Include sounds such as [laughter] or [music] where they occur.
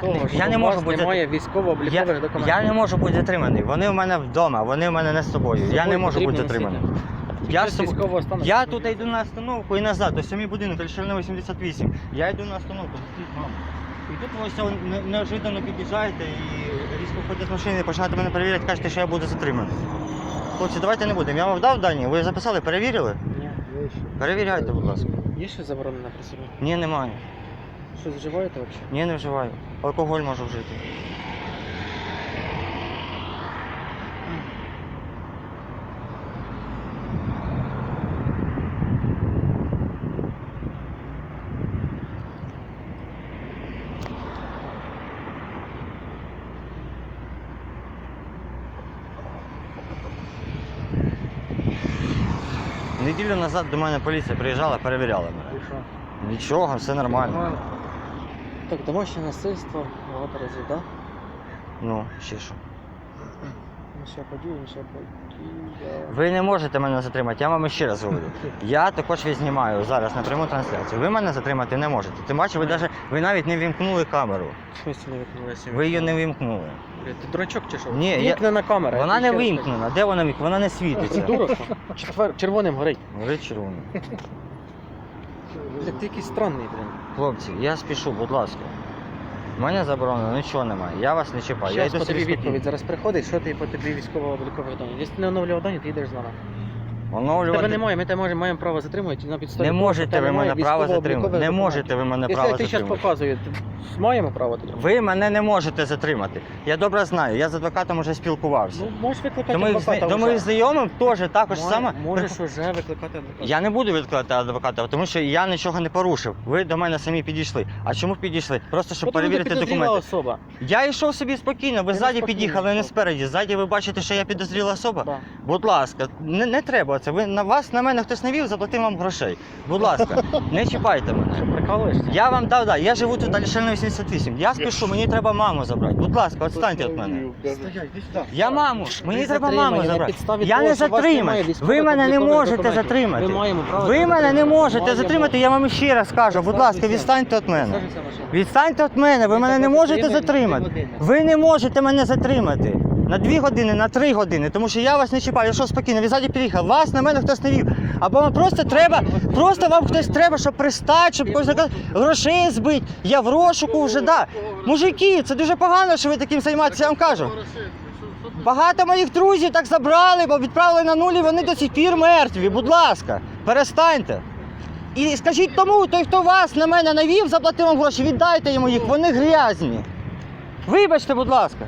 того, я не можу бути немає військово-облікових документів. я не можу бути затриманий. Вони в мене вдома, вони в мене не з тобою. З Я не можу бути затриманий. Я, собою- я тут йду на остановку і назад, до сьомій будинок, Альшерна 88. Я йду на остановку, зустріть маму. І тут ви неожиданно під'їжджаєте і різко ходять з машини, починаєте мене перевіряти, кажете, що я буду затриманий. Хлопці, давайте не будемо. Я вам дав дані, ви записали, перевірили? Ні, є ще. Перевіряйте, будь ласка. Є ще заборонена собі? Ні, немає. Щось вживаєте взагалі? Ні, не вживаю. Алкоголь можу вжити. Неділю назад до мене поліція приїжджала, перевіряла мене. І що? Нічого, все нормально. Так, домашнє насильство багато разів, так? Ну, ще що. [clears throat] Подію, подію. Ви не можете мене затримати, я вам ще раз говорю. [clears throat] Я також відзнімаю зараз на пряму трансляцію. Ви мене затримати не можете. Тим паче, ви, даже, ви навіть не вімкнули камеру. Щось не вимкнулося. Ви її не вімкнули. Ти дурачок чи що? Ні, я- камера. Вона не вимкнена. Де вона вімкнена? Вона не світиться. Червоним горить. Горить червоно. [laughs] Блядь, ти якийсь странний, блін. Хлопці, я спішу, будь ласка. У мене заборонено, нічого немає. Я вас не чіпаю. Я Зараз йду по собі тобі відповідь зараз приходить, що ти по тобі військово-облікових дані. Якщо ти не оновлював дані, ти йдеш з нами. Оновлювати- Тебе немає, ми тебе можемо, маємо право затримувати на підставі. Не того, можете ви мене право затримати. Не можете ви мене Якщо право я зараз показую, маємо право затримати? Ви мене не можете затримати. Я добре знаю, я з адвокатом вже спілкувався. Ну, можеш викликати До моїх, адвоката до моїх знайомих теж також Має- саме. Можеш уже викликати адвоката. Я не буду відкладати адвоката, тому що я нічого не порушив. Ви до мене самі підійшли. А чому підійшли? Просто щоб Бо перевірити документи. особа. Я йшов собі спокійно, ви ззаді під'їхали, не спереді. Ззаді ви бачите, що я підозріла особа. Будь ласка, не треба це. Ви на вас на мене хтось навів, заплатив вам грошей. Будь ласка, не чіпайте мене. Прикалуєшся? Я вам дав, да, я живу тут на Алішельна 88. Я спішу, мені треба маму забрати. Будь ласка, відстаньте від мене. Стоять. Я маму, мені треба затримані маму на забрати. підставі Я того, не що у вас затриманий. немає Ви військових мене не облікових можете документів. затримати. Ми маємо право Ви мене не можете Маємо. затримати, я вам ще раз кажу. Будь ласка, відстаньте від мене. Відстаньте від мене, Ви мене не можете затримати. Ви не можете мене затримати. На дві години, на три години, тому що я вас не чіпаю, я що спокійно, ви ззаді приїхав, вас на мене хтось не вів. Або вам просто треба, просто вам хтось треба, щоб пристати, щоб когось зака- грошей збити. Я в розшуку вже, да. Мужики, це дуже погано, що ви таким займаєтеся, я вам кажу. Багато моїх друзів так забрали, бо відправили на нулі, вони до сих пір мертві. Будь ласка, перестаньте. І скажіть тому, той, хто вас на мене навів, заплатив вам гроші, віддайте йому їх, вони грязні. Вибачте, будь ласка.